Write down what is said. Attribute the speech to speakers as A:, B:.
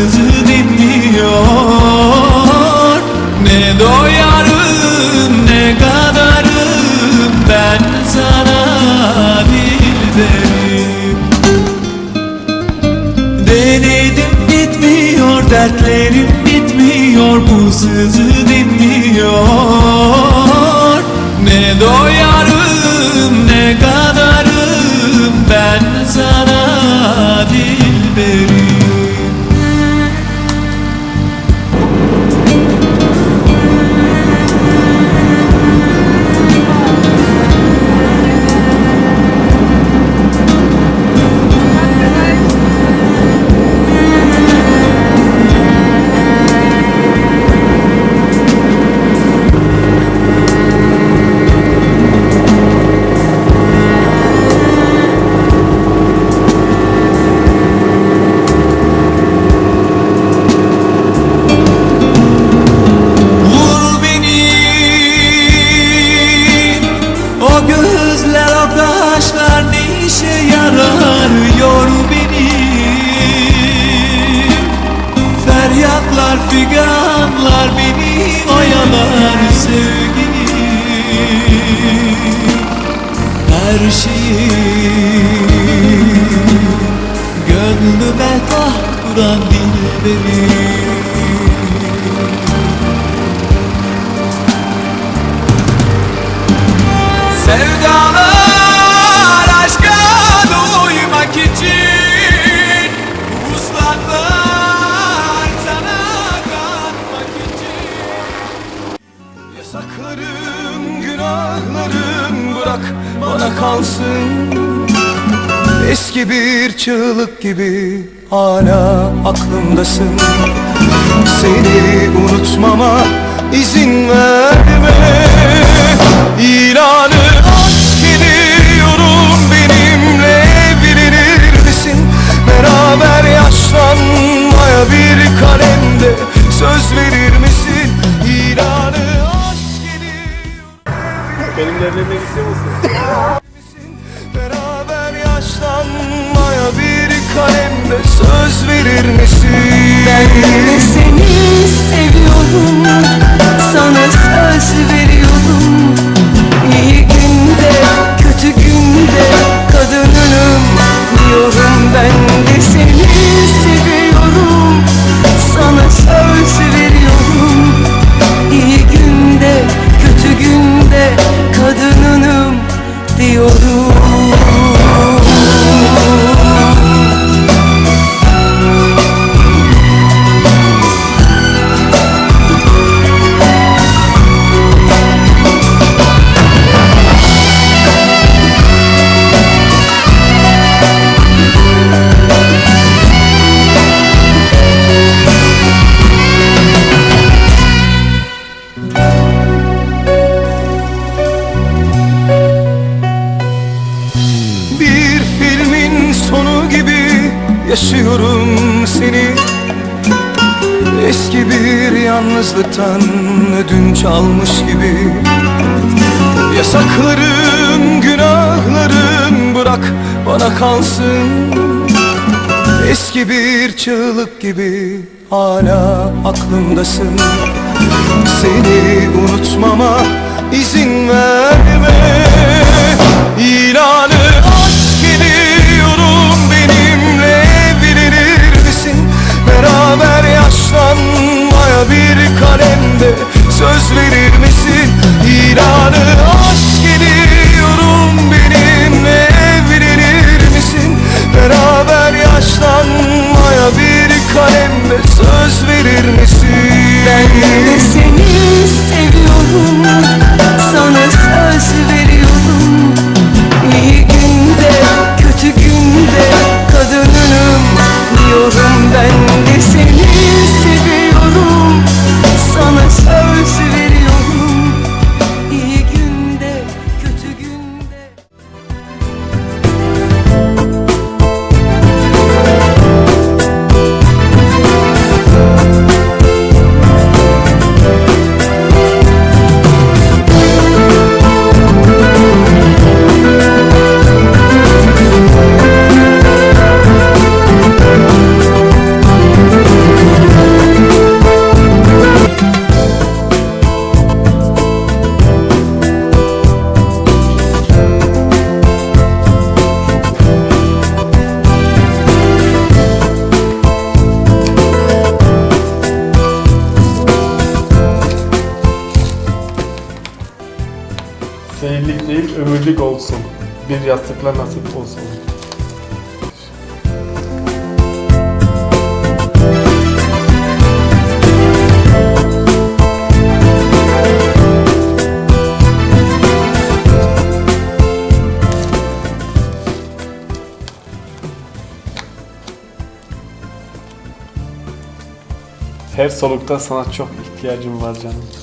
A: sızı dinmiyor Ne doyarım ne kadarım Ben sana dilberim Denedim bitmiyor dertlerim bitmiyor Bu sızı dinmiyor Ne doyarım figanlar beni oyalar sevgilim Her şeyi Gönlüme taht kuran dilberim
B: Yasaklarım, günahlarım bırak bana kalsın. Eski bir çığlık gibi hala aklımdasın. Seni unutmama izin verme. İlanı aşk ediyorum benimle evlenir misin? Beraber yaşlanmaya bir kalemde söz verir
C: Benimle evlenmek istiyor musun?
B: Beraber yaşlanmaya bir kalemde söz verir misin?
D: Ben seni seviyorum
B: yaşıyorum seni. Eski bir yalnızlıktan ödünç almış gibi. Yasaklarım, günahlarım bırak bana kalsın. Eski bir çığlık gibi hala aklımdasın. Seni unutmama izin verme
C: ömürlük olsun. Bir yastıkla nasip olsun. Her solukta sana çok ihtiyacım var canım.